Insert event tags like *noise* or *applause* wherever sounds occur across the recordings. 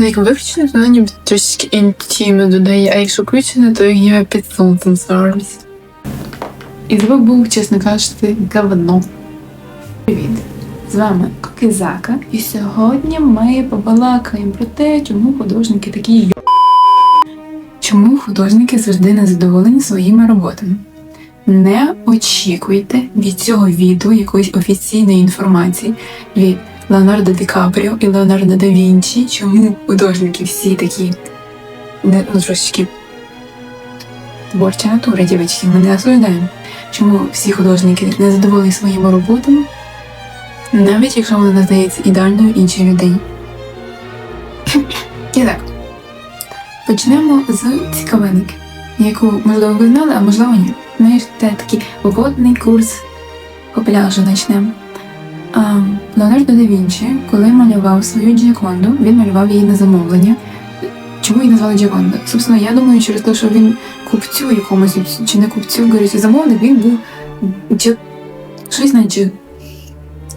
Як виключено, то ніби трошки інтимно додає, а якщо включено, то я під сонцем зараз. І звук був, чесно кажучи, говно. Привіт! З вами Кокизака, і сьогодні ми побалакаємо про те, чому художники такі йо... Чому художники завжди незадоволені своїми роботами. Не очікуйте від цього відео якоїсь офіційної інформації від Леонардо Ді Капріо і Леонардо да Вінчі, чому художники всі такі ну, трошечки творча натура, дівчатки, ми не осуждаємо. Чому всі художники не задоволені своїми роботами, навіть якщо вона не здається ідеальною іншій людині. *laughs* І так, почнемо з цікавинки, яку, можливо, ви знали, а можливо ні. Знаєш, це такий водний курс по пляжу почнемо. Леонардо да Вінчі, коли малював свою Джаконду, він малював її на замовлення. Чому її назвали Джаконда? Собственно, я думаю, через те, що він купцю якомусь, чи не купцю, говорить, замовник, він був Дж... щось на Дж.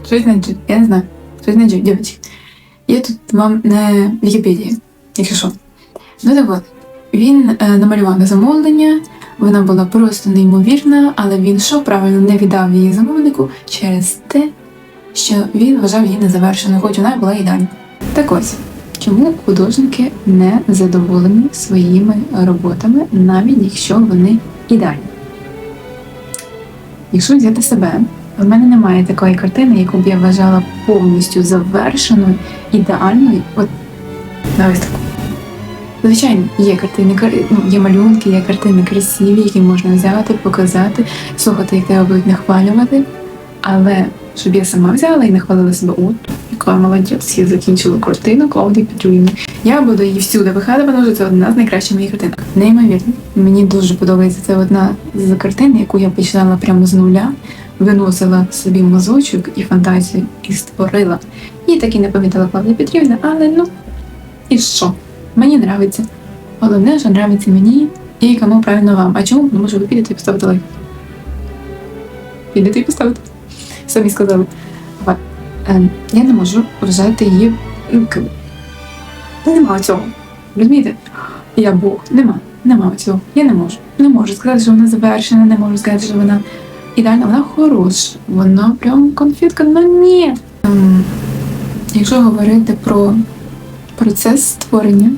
Щось на Дж. Я не знаю. Щось на Дж, дівчатки. Я тут вам не Вікіпедія, якщо що. Ну так от, він е, намалював на замовлення, вона була просто неймовірна, але він що правильно не віддав її замовнику через те, що він вважав її незавершеною, хоч вона була ідеальна. Так ось, чому художники не задоволені своїми роботами, навіть якщо вони ідеальні? Якщо взяти себе, в мене немає такої картини, яку б я вважала повністю завершеною, ідеальною, от на виставку. Звичайно, є картини, кар- ну, є малюнки, є картини красиві, які можна взяти, показати, слухати, як тебе будуть нахвалювати. Але щоб я сама взяла і нахвалила себе, от, яка молодець, я закінчила картину Клаудії Петрівни. Я буду її всюди тому що це одна з найкращих моїх картинок. Неймовірно. Мені дуже подобається. Це одна з картин, яку я починала прямо з нуля, виносила собі мозочок і фантазію і створила. І так і не пам'ятала Клавдія Петрівна, але ну і що? Мені нравиться. Головне, що нравиться мені і кому правильно вам. А чому? Тому що ви підете і поставите лайк. Підете і поставите. Самі сказали. Е, я не можу вважати її. Ну, нема цього. Розумієте? Я Бог. Нема. Нема цього. Я не можу. Не можу сказати, що вона завершена, не можу сказати, що вона ідеальна, вона хороша. Вона прям конфетка, ну ні. Ем, якщо говорити про процес створення,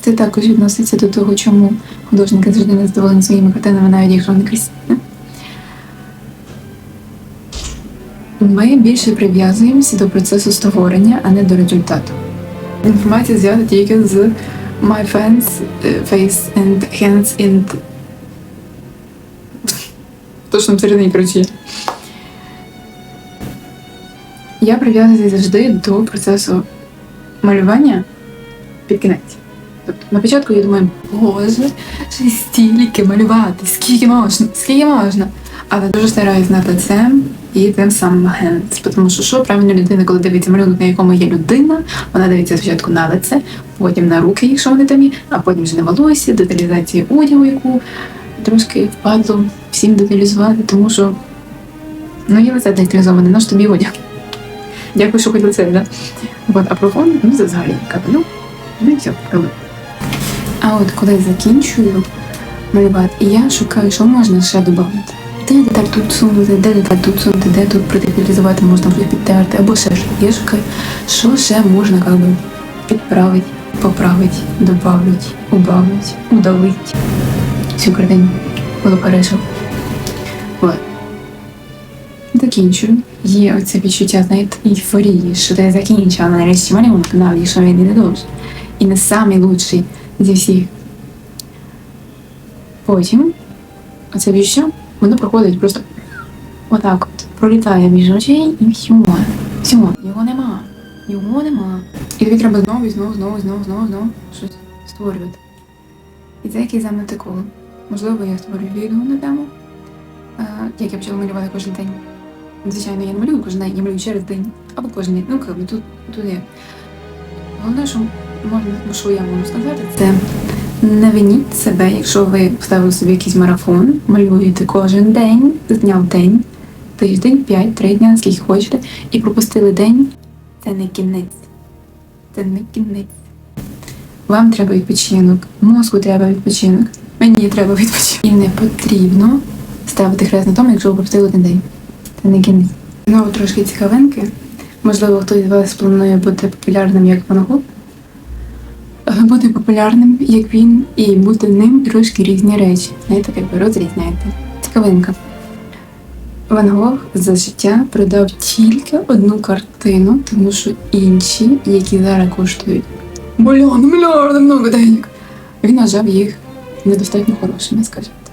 це також відноситься до того, чому художники завжди не задоволені своїми картинами, навіть якщо вони красиві. Ми більше прив'язуємося до процесу створення, а не до результату. Інформація взята тільки з My Fans е, Face and Hands and *laughs* Точно всередині, коротше. Я прив'язуюся завжди до процесу малювання під кінець. Тобто на початку я думаю, боже, стільки малювати, скільки можна, скільки можна. Але дуже стараюсь над лицем і тим самим hands. Тому що що правильно людина, коли дивиться малюнок, на якому є людина, вона дивиться спочатку на лице, потім на руки, якщо вони там є, а потім вже на волосся, деталізацію одягу, яку трошки впадло всім деталізувати, тому що ну є лице деталізоване, наш тобі одяг. Дякую, що хоч лице, да? От, а про фон, ну це взагалі капелю. Ну і все, капелю. А от коли закінчую малювати, я шукаю, що можна ще додати. Де деталь тут сунути, де деталь тут сунути, де тут продеталізувати можна буде підтерти, або ще що. Я шукаю, що ще можна как би, підправити, поправити, добавити, убавити, удалити. Цю картину було перейшов. От. Закінчую. Є оце відчуття, знаєте, ейфорії, що ти закінчила нарешті малюнок, навіть якщо він не дуже. І не самий лучший зі всіх. Потім оце відчуття, воно проходить просто отак от. Пролітає між очей і все. Все, його нема. Його нема. І тобі треба знову, і знову, знову, знову, знову, знову щось створювати. І це який замне коло. Можливо, я створю відео на тему, як я почала малювати кожен день. Звичайно, я не малюю кожен день, я малюю через день. Або кожен день. Ну, як тут, є. Головне, що можна, що я можу сказати, це не виніть себе, якщо ви поставили собі якийсь марафон, малюєте кожен день, з дня в день, тиждень, 5, 3 дня, скільки хочете, і пропустили день. Це не кінець. Це не кінець. Вам треба відпочинок, мозку треба відпочинок, мені треба відпочинок. І не потрібно ставити хрест на тому, якщо ви пропустили один день. Це не кінець. Знову трошки цікавинки. Можливо, хтось з вас планує бути популярним як Ван. Бути популярним, як він, і бути ним трошки різні речі. Знаєте, як ви розрізняєте. Цікавинка. Ван Гог за життя продав тільки одну картину, тому що інші, які зараз коштують мільйони, мільярди, много денег, він вважав їх недостатньо хорошими, скажімо так.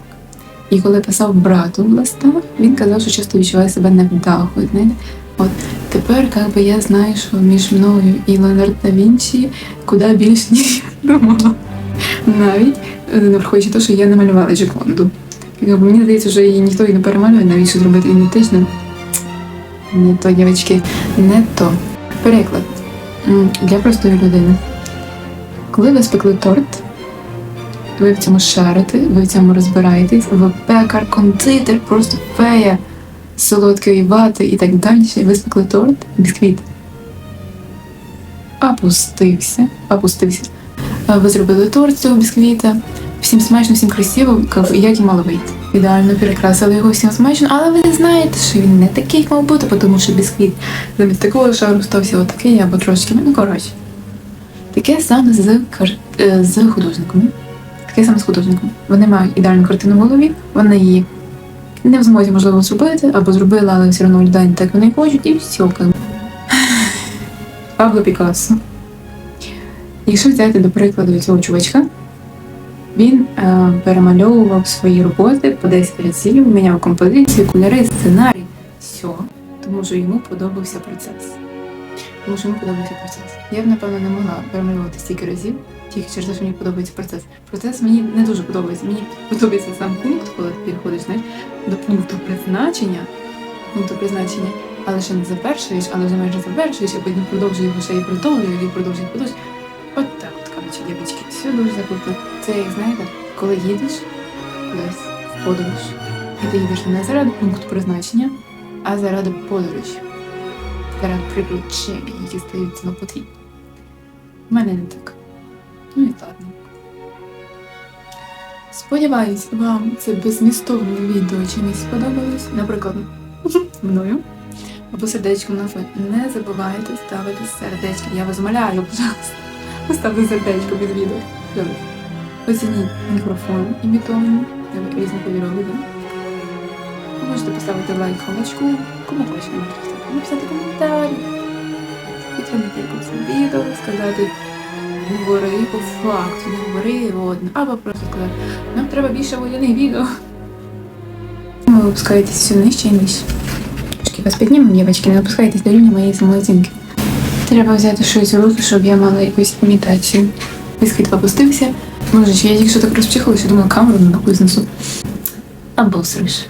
І коли писав брату в листах, він казав, що часто відчуває себе невдахою. Знаєте? От тепер, як би я знаю, що між мною і Леонардо да Вінчі куди більше, ніж я думала. Навіть е, не враховуючи те, що я намалювала Джеконду. Якби мені здається, що її ніхто і не перемалює, навіщо зробити ідентично. Не то, дівчатки, не то. Переклад для простої людини. Коли ви спекли торт, ви в цьому шарите, ви в цьому розбираєтесь, ви пекар, кондитер, просто фея солодкої вати і так далі. Ви спекли торт, бісквіт. Опустився, опустився. Ви зробили торт цього бісквіта. Всім смачно, всім красиво, як- і мало вийти. Ідеально перекрасили його всім смачно, але ви знаєте, що він не такий, мав бути, тому що бісквіт замість такого шару стався отакий або трошки, ну коротше. Таке саме з, е, з художниками. Таке саме з художником. Вони мають ідеальну картину в голові, вони її не в змозі, можливо, зробити, або зробили, але все одно людей так вони хочуть, і все. *sighs* Пабло Пікассо. Якщо взяти до прикладу цього чувачка, він е, перемальовував свої роботи по 10 разів, міняв композицію, кольори, сценарій, все. Тому що йому подобався процес. Тому що йому подобався процес. Я б, напевно, не могла перемалювати стільки разів, тільки через те, що мені подобається процес. Процес мені не дуже подобається. Мені подобається сам пункт, коли ти підходиш знаєш, до пункту призначення, пункту призначення, але ще не завершуєш, але вже майже завершуєш, а потім продовжуєш його ще і продовжуєш, і продовжуєш, і продовжуєш. От так от, коротше, дівчатки, все дуже запутано. Це як знаєте, коли їдеш кудись в подорож, і ти їдеш не заради пункту призначення, а заради подорожі, заради приключень, які стаються на потрібні. У мене не так. Ну і ладно. Сподіваюсь, вам це безмістовне відео чимось сподобалось, наприклад, *laughs* мною. Або сердечком на фон. Не забувайте ставити сердечки. Я вас умоляю, пожалуйста. Поставте сердечко під відео. Добре. Оцініть мікрофон імітований. Різнокольоровий, да? Ви можете поставити лайк хомачку, кому хочете написати коментарі. Підтримати якось відео, сказати говори по факту, не говори одне, або просто сказати, нам треба більше водяних відео. Ви опускаєтесь все нижче і нижче. Трошки вас піднімемо, дівчатки, не опускайтесь до рівня моєї самооцінки. Треба взяти щось у руки, щоб я мала якусь імітацію. Бісквіт опустився. Може, я тільки що так розчихала, що думала камеру на таку знесу. Або сриш.